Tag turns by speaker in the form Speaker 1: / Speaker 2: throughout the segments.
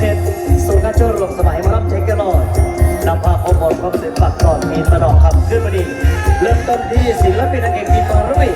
Speaker 1: เพชรสุนัเจ้าลง
Speaker 2: สมัยมารับเช้กันหน่อยนำพาความหมความเสียปักก่อนมีตะดอกคำขึ้นมาดีเริ่มต้นที่ศิลปินนางเอ
Speaker 1: กมีปารุ่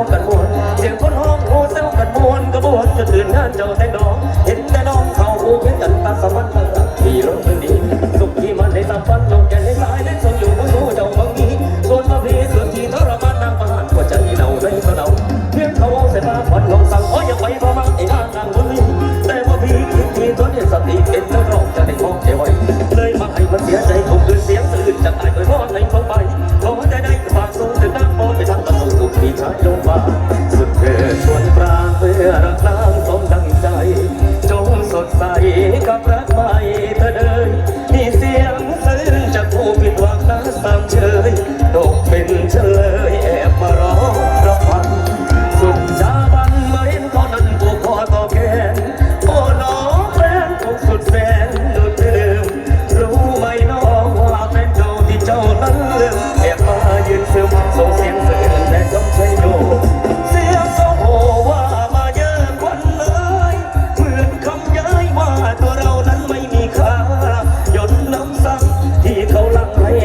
Speaker 1: ลกันมวนเสียงคนห้องโหเซลกันมวนกระบวนจะตื่นงานเจ้าแต่น้อง เห็นแต่น้องเขาหูเห็นกันตาสมันตาสักทีรถดีสุขที่มันได้สัมพันธ์ลงแก่ให้หายเล่นสนอยู่ก็รู้เจ้าบางกี้ส่วนมาเพลีสุดที่ทรมานนางประหารกว่าจะมีเราได้ก็เราเพียงเขาเอาเส่มาผ่อนลงสั่งอ้อยยังไปวพอมาไอ้นางทางคนนี้แต่ว่าพี่คิดทีตัวเนี่ยสติเป็นนักร้องจะได้มองเอวไว้เลยมาให้มันเสียใจคงคืนเสียงสื่นจะตายโดยพราะไหนเขาไขอได้ได้ฝากส่งถึงนางมอไปทางประตูสุขที่ชายโล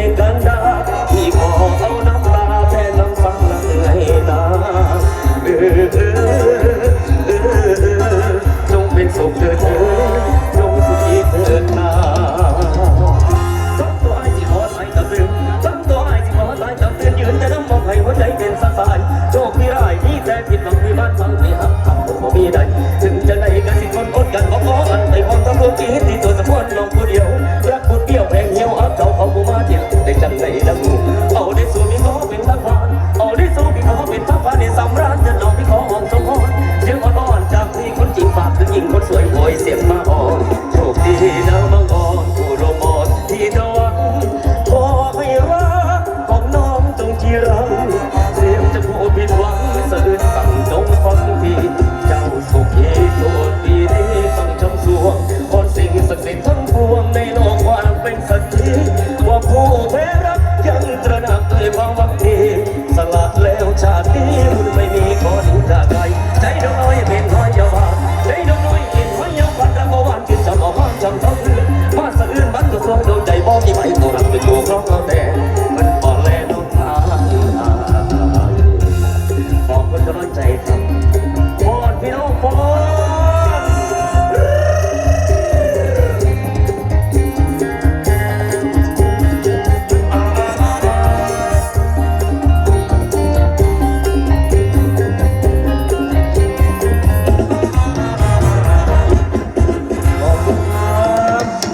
Speaker 1: มีขอเอาน้ำตาแท่น้ำฟังละเอ่ยนาเออเออจงเป็นสุขเถิดเธอจงสุขีเถิดนาจับตัวไอ้ที่ขอตายตะตือจับตัวไอ้ที่ขอตายตะยืนจะน้ำมองให้หัวใจเป็นสะพานโชคที่ร้ายที่แต่ผิดหวังที่บ้านฟังที่หักทำบ่มีใดถึงจะได้กันสิคนอดกันบ่ขออันไปพร้อมกับพวกที่ที่ตัว 包你满意